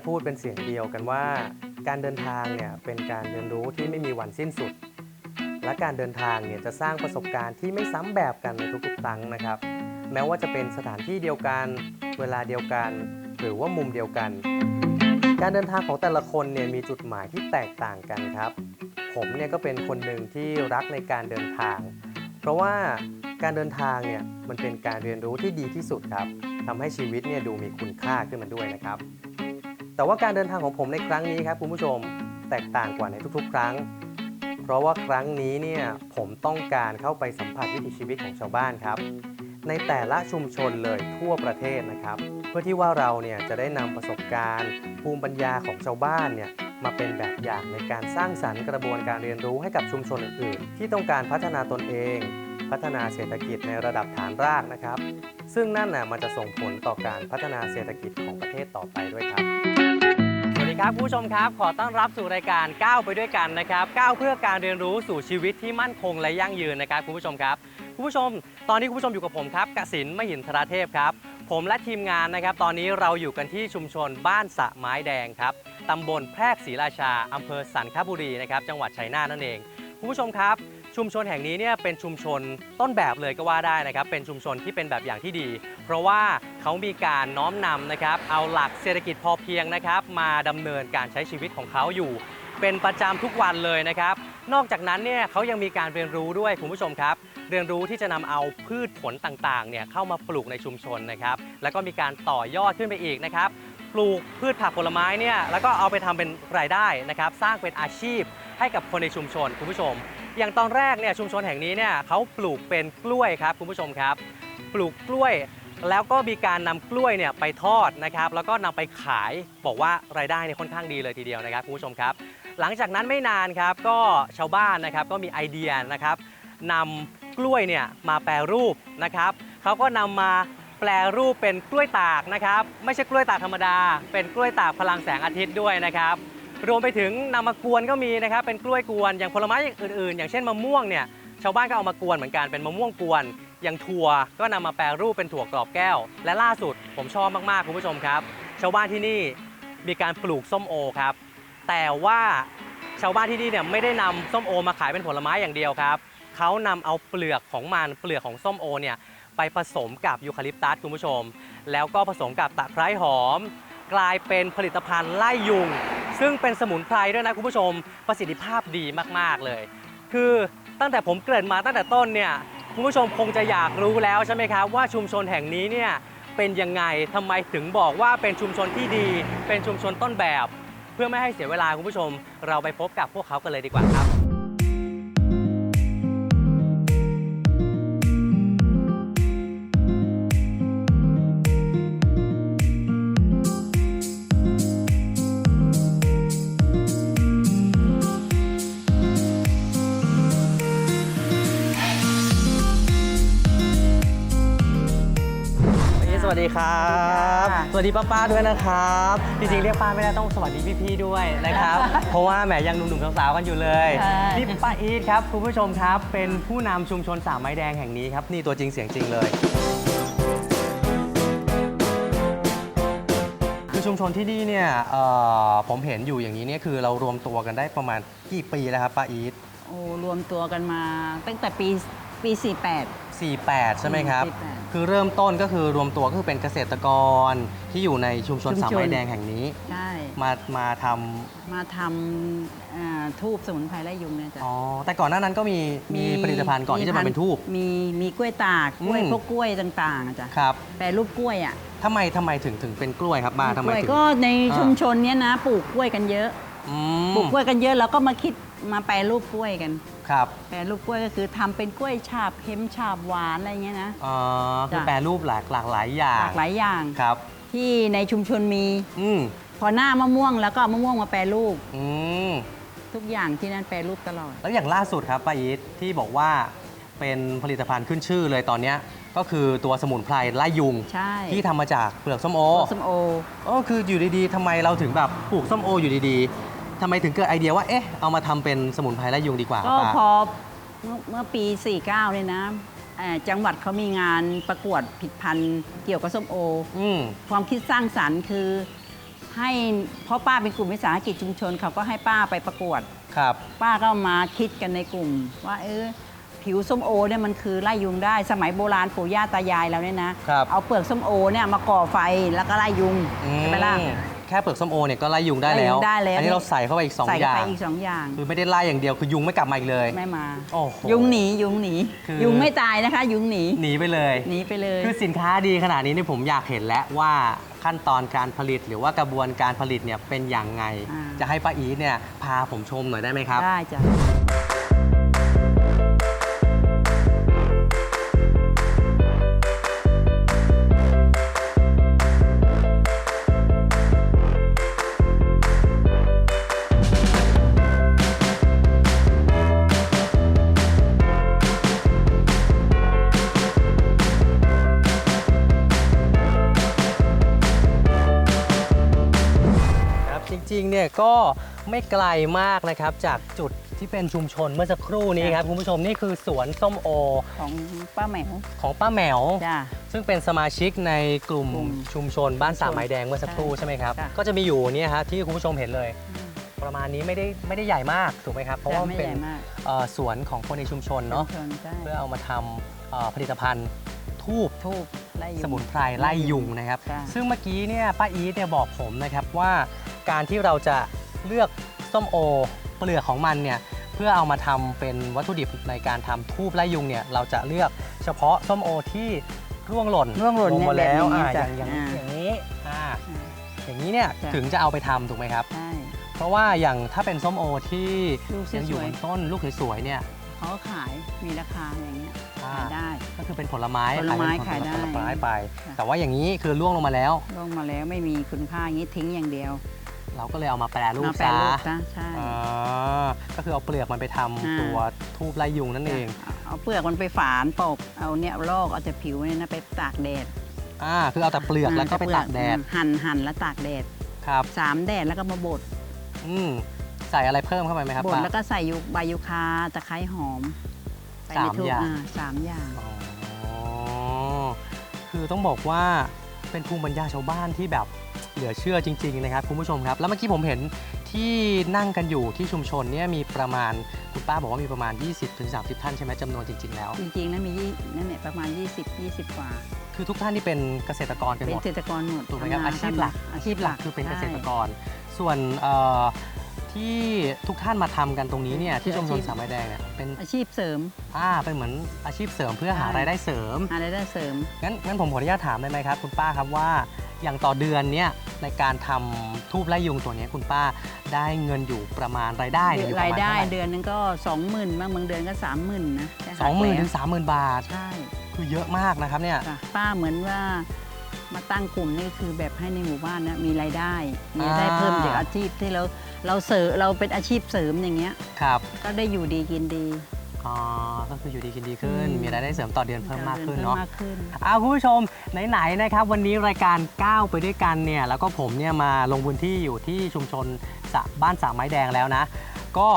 จะพูดเป็นเสียงเดียวกันว่า การเดินทางเนี่ยเป็นการเรียนรู้ที่ไม่มีวันสิ้นสุด และการเดินทางเนี่ยจะสร้างประสบการณ์ที่ไม่ซ้ำแบบกันในทุกๆครั้งนะครับ แม้ว่าจะเป็นสถานที่เดียวกัน เวลาเดียวกัน หรือว่ามุมเดียวกัน การเดินทางของแต่ละคนเนี่ยมีจุดหมายที่แตกต่างกันครับ ผมเนี่ยก็เป็นคนหนึ่งที่รักในการเดินทาง เพราะว่าการเดินทางเนี่ยมันเป็นการเรียนรู้ที่ดีที่สุดครับทำให้ชีวิตเนี่ยดูมีคุณค่าขึ้นมาด้วยนะครับ แต่ว่าการเดินทางของผมในครั้งนี้ครับคุณผู้ชมแตกต่างกว่าในทุกๆ ครั้ง เพราะว่าครั้งนี้เนี่ยผมต้องการเข้าไปสัมผัสวิถีชีวิตของชาวบ้านครับ ในแต่ละชุมชนเลยทั่วประเทศนะครับ เพื่อที่ว่าเราเนี่ยจะได้นำประสบการณ์ ภูมิปัญญาของชาวบ้านเนี่ยมาเป็นแบบอย่างในการสร้างสรรค์กระบวนการเรียนรู้ให้กับชุมชนอื่น ๆ ที่ต้องการพัฒนาตนเอง พัฒนาเศรษฐกิจในระดับฐานรากนะครับ ซึ่งนั่นน่ะมันจะส่งผลต่อการพัฒนาเศรษฐกิจของประเทศต่อไปด้วยครับ ครับผู้ชมครับ ขอต้อนรับสู่รายการก้าวไปด้วยกันนะครับก้าวเพื่อการเรียนรู้สู่ชีวิตที่มั่นคงและยั่งยืนนะครับคุณผู้ชมครับคุณผู้ชม ตอนนี้คุณผู้ชมอยู่กับผมครับกสินมหินทราเทพครับ ผมและทีมงานนะครับ ตอนนี้เราอยู่กันที่ชุมชนบ้านสะไม้แดงครับตำบลแพรกศรีราชาอำเภอสันคบุรีนะครับจังหวัดชัยนาทนั่นเองคุณผู้ชมครับ ชุมชนแห่งนี้เนี่ยเป็นชุมชนต้นแบบเลยก็ว่าได้นะครับ เป็นชุมชนที่เป็นแบบอย่างที่ดี เพราะว่าเขามีการน้อมนำนะครับ เอาหลักเศรษฐกิจพอเพียงนะครับ มาดำเนินการใช้ชีวิตของเขาอยู่ เป็นประจำทุกวันเลยนะครับ นอกจากนั้นเนี่ยเขายังมีการเรียนรู้ด้วยคุณผู้ชมครับ เรียนรู้ที่จะนำเอาพืชผลต่างๆเนี่ยเข้ามาปลูกในชุมชนนะครับ แล้วก็มีการต่อยอดขึ้นไปอีกนะครับ ปลูกพืชผักผลไม้เนี่ยแล้วก็เอาไปทำเป็นรายได้นะครับ สร้างเป็นอาชีพให้กับคนในชุมชนคุณผู้ชม อย่างตอนแรกเนี่ยชุมชนแห่งนี้เนี่ยเขาปลูกเป็นกล้วยครับคุณผู้ชมครับ ปลูกกล้วยแล้วก็มีการนำกล้วยเนี่ยไปทอดนะครับ แล้วก็นำไปขายบอกว่ารายได้เนี่ยค่อนข้างดีเลยทีเดียวนะครับคุณผู้ชมครับ หลังจากนั้นไม่นานครับก็ชาวบ้านนะครับก็มีไอเดียนะครับนำกล้วยเนี่ยมาแปรรูปนะครับเขาก็นำมาแปรรูปเป็นกล้วยตากนะครับ ไม่ใช่กล้วยตากธรรมดา เป็นกล้วยตากพลังแสงอาทิตย์ด้วยนะครับ รวมไปถึงนำมากวนก็มีนะครับเป็นกล้วยกวนอย่างผลไม้อย่างอื่นๆ อย่างเช่นมะม่วงเนี่ยชาวบ้านก็เอามากวนเหมือนกันเป็นมะม่วงกวน อย่างถั่วก็นำมาแปรรูปเป็นถั่วกรอบแก้ว และล่าสุดผมชอบมากๆคุณผู้ชมครับ ชาวบ้านที่นี่มีการปลูกส้มโอครับ แต่ว่าชาวบ้านที่นี่เนี่ยไม่ได้นำส้มโอมาขายเป็นผลไม้อย่างเดียวครับเขานำเอาเปลือกของมันเปลือกของส้มโอเนี่ยไปผสมกับยูคาลิปตัสคุณผู้ชม แล้วก็ผสมกับตะไคร้หอม กลายเป็นผลิตภัณฑ์ไล่ยุง ซึ่งเป็นสมุนไพรด้วยนะคุณผู้ชมประสิทธิภาพดีมากๆเลย คือตั้งแต่ผมเกริ่นมาตั้งแต่ต้นเนี่ยคุณผู้ชมคงจะอยากรู้แล้วใช่ไหมครับว่าชุมชนแห่งนี้เนี่ยเป็นยังไงทำไมถึงบอกว่าเป็นชุมชนที่ดี เป็นชุมชนต้นแบบ เพื่อไม่ให้เสียเวลาคุณผู้ชม เราไปพบกับพวกเขากันเลยดีกว่าครับ ดีครับค่ะสวัสดีป้าป้าๆด้วยนะครับ จริงๆเรียกป้าไม่ได้ต้องสวัสดีพี่ๆด้วยนะครับ เพราะว่าแหมยังหนุ่มๆสาวๆกันอยู่เลยใช่ นี่ป้าอีทครับคุณผู้ชมครับเป็นผู้นำชุมชนสามไม้แดงแห่งนี้ครับนี่ตัวจริงเสียงจริงเลย คือชุมชนที่นี่เนี่ยเอ่อผมเห็นอยู่อย่างนี้เนี่ยคือเรารวมตัวกันได้ประมาณกี่ปีแล้วครับป้าอีท โอ้รวมตัวกันมาตั้งแต่ปีปี 48 48 ใช่ไหมครับ48คือเริ่มต้นก็คือรวมตัวก็คือเป็นเกษตรกรที่อยู่ในชุมชนชุมชน สามไม้แดงแห่งนี้ ใช่มามาทำมาทำอ่าทูบสมุนไพรไล่ยุงเนี่ยจ้ะอ๋อแต่ก่อนหน้านั้นก็มีมีผลิตภัณฑ์ก่อนที่จะมาเป็นทูบ มีมีกล้วยตากกล้วยอืม พวกกล้วยต่างๆอะจ้ะครับแปรรูปกล้วยอะทำไมทำไมถึงถึงเป็นกล้วยครับมาทำไมกล้วยถึง ก็ในอ่า ชุมชนเนี้ยนะปลูกกล้วยกันเยอะ อืปลูกกล้วยกันเยอะเราก็มาคิด มาแปรรูปกล้วยกัน ครับแปรรูปกล้วยก็คือทำเป็นกล้วยฉาบเค็มฉาบหวานอะไรเงี้ยนะ อ๋อคือจ้ะ แปรรูปหลากหลากหลายอย่างหลากหลายอย่างครับ ที่ในชุมชนมี อืมพอหน้ามะม่วงแล้วก็เอามะม่วงมาแปรรูป อืมทุกอย่างที่นั่นแปรรูปตลอด แล้วอย่างล่าสุดครับป้าอีทที่บอกว่าเป็นผลิตภัณฑ์ขึ้นชื่อเลยตอนเนี้ยก็คือตัวสมุนไพรไล่ยุง ใช่ที่ทำมาจากเปลือกส้มโอ ส้มโอ ก็คืออยู่ดีๆทำไมเราถึงแบบปลูกส้มโออยู่ดีๆ ทำไมถึงเกิดไอเดียว่า เอ๊ะ เอามาทำเป็นสมุนไพรไล่ยุงดีกว่าก็ป้า พอเมื่อเมื่อปี 49เนี่ยนะเอ่อจังหวัดเขามีงานประกวดผลิดพันธุ์เกี่ยวกับส้มโอ อืม ความคิดสร้างสรรค์คือให้เพราะป้าเป็นกลุ่มวิสาหกิจชุมชนเขาก็ให้ป้าไปประกวด ครับ ป้าก็มาคิดกันในกลุ่ม ว่าเออผิวส้มโอเนี่ยมันคือไล่ยุงได้สมัยโบราณปู่ย่าตายายเราเนี่ยนะครับเอาเปลือกส้มโอเนี่ยมาก่อไฟแล้วก็ไล่ยุงใช่ไหมล่ะอืม แค่เปลือกส้มโอเนี่ยก็ไล่ยุงได้ไล่แล้ยุวงได้แล้ว อันนี้เราใส่เข้าไปอีกสองใส่อเข้าย่าง ไปอีกสองอย่าง คือไม่ได้ไล่อย่างเดียวคือยุงไม่กลับมาอีกเลย ไม่มา โอ้โห ยุงหนียุงหนี คือ ยุงไม่ตายนะคะ ยุงหนี หนีไปเลย หนีไปเลย คือสินค้าดีขนาดนี้เนี่ยผมอยากเห็นแล้วว่าขั้นตอนการผลิตหรือว่ากระบวนการผลิตเนี่ยเป็นอย่างไง อ่า จะให้ป้าอีทเนี่ยพาผมชมหน่อยได้ไหมครับ ได้จ้ะ รับจริงๆเนี่ยก็ไม่ไกลมากนะครับจากจุดที่เป็นชุมชนเมื่อสักครู่นี้ครับคุณผู้ชมนี่คือสวนส้มโอของป้าแหมวของป้าแหมว จ้ะ ซึ่งเป็นสมาชิกในกลุ่มกลุ่มชุมชนบ้านสามไม้แดงเมื่อสักครู่ใช่ใช่ไหมครับค่ะก็จะมีอยู่เนี่ยฮะที่คุณผู้ชมเห็นเลย ประมาณนี้ไม่ได้ไม่ได้ใหญ่มากถูกไหมครับ เพราะว่ามันไม่เป็นใหญ่มากเอ่อสวนของคนในชุมชนเนาะชุมชนใช่เพื่อเอามาทำเอ่อผลิตภัณฑ์ทูบทูบไล่ยุง สมุนไพรไล่ยุงนะครับค่ะซึ่งเมื่อกี้เนี่ยป้าอีทเนี่ยบอกผมนะครับว่า การที่เราจะเลือกส้มโอเปลือกของมันเนี่ยเพื่อเอามาทำเป็นวัตถุดิบในการทำทูบไล่ยุงเนี่ยเราจะเลือกเฉพาะส้มโอที่ร่วงหล่นร่วงหล่นลงมาเนี่ยแล้วแบบนี้อ่าอจ้ะย่างอย่างอ่า อย่างนี้อ่าอ่าอย่างนี้เนี่ยจ้ะ ถึงจะเอาไปทำถูกไหมครับ ใช่ เพราะว่าอย่างถ้าเป็นส้มโอที่ลูกสวยๆ ยังอยู่บนต้นลูกสวยๆเนี่ยเขาก็ขายมีราคาอย่างเงี้ยอ่าขายได้ ก็คือเป็นผลไม้ผลไม้เป็นขายได้ผลไม้ไป ค่ะ แต่ว่าอย่างนี้คือล่วงลงมาแล้ว ลงมาแล้วไม่มีคุณค่าอย่างนี้ทิ้งอย่างเดียว เราก็เลยเอามาแปรรูปมาแปรซะรูปซะใช่ อ่าก็คือเอาเปลือกมันไปทำอ่า ตัวทูบไล่ยุงนั่นเองเอาเอาเปลือกมันไปฝานปกเอาเนี่ยลอกเอาแต่ผิวเนี่ยนะไปตากแดดอ่าคือเอาแต่เปลือกแล้วก็ไปตากแดดหั่นหั่นแล้วตากแดดครับสามแดดแล้วก็มาบดอืมใส่อะไรเพิ่มเข้าไปไหมครับบดป้า แล้วก็ใส่ยูใบยูคาตะไคร้หอมไปในสามทูบอย่าง สามอย่าง อ๋อคือต้องบอกว่าเป็นภูมิปัญญาชาวบ้านที่แบบ เหลือเชื่อจริง ๆ นะครับคุณผู้ชมครับ แล้วเมื่อกี้ผมเห็นที่นั่งกันอยู่ที่ชุมชนเนี่ยมีประมาณคุณป้าบอกว่ามีประมาณ 20-30 ท่านใช่ไหมจำนวนจริง ๆ แล้ว จริงๆนะมียี่นั่นเนี่ยประมาณ 20 20 กว่า คือทุกท่านที่เป็นเกษตรกรกันเป็หนมดเกษตรกรหมดถูกไหมครับทำงนอาชีพหลักอาชีพหลักคือเป็นเกษตรกใช่รส่วนเอ่อที่ทุกท่านมาทำกันตรงนี้เนี่ยคือที่ชุมชนอาชีพสามไม้แดงเนี่ยเป็นอาชีพเสริม อ่าเป็นเหมือนอาชีพเสริมเพื่อหาใช่ รายได้เสริมอะไรได้เสริม งั้นงั้นผมขออนุญาตถามได้ไหมครับ คุณป้าครับว่า อย่างต่อเดือนเนี่ยในการทำทูบไล่ยุงตัวเนี้ยคุณป้าได้เงินอยู่ประมาณรายได้เนี่ยอยู่ประรายมาณได้เท่าไหร่เดือนนึงก็20,000บางบางเดือนก็30,000นะแต่สองหมื่นหักถึแล้วงสามหมื่นบาท ใช่คือเยอะมากนะครับเนี่ย ค่ะป้าเหมือนว่ามาตั้งกลุ่มนี่คือแบบให้ในหมู่บ้านนะมีรายได้มีรายได้อ่า เพิ่มจากอาชีพที่เราเราเสริมเราเป็นอาชีพเสริมอย่างเงี้ย ครับ ก็ได้อยู่ดีกินดี อ๋อก็คืออยู่ดีกินดีขึ้น อืม มีรายได้เสริมต่อเดือนเพิ่มมากขึ้นเนาะมากขึ้นอาคุณผู้ชมไหนๆนะครับ วันนี้รายการก้าวไปด้วยกันเนี่ยแล้วก็ผมเนี่ยมาลงพื้นที่อยู่ที่ชุมชนสะบ้านสามไม้แดงแล้วนะ ก็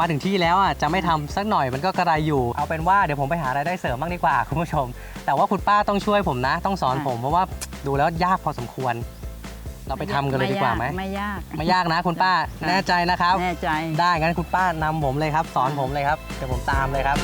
มาถึงที่แล้วอะจะไม่ทำสักหน่อยมันก็กระไรอยู่ เอาเป็นว่าเดี๋ยวผมไปหารายได้เสริมบ้างดีกว่าคุณผู้ชม แต่ว่าคุณป้าต้องช่วยผมนะ ต้องสอนอะผมเพราะว่าดูแล้วยากพอสมควร เราไปทำกันเลยดีกว่าไหมไม่ยากไม่ยากนะคุณป้าค่ะแน่ใจนะครับ แน่ใจ ได้งั้นคุณป้านำผมเลยครับ สอนผมเลยครับเดี๋ยวผมตามเลยครับ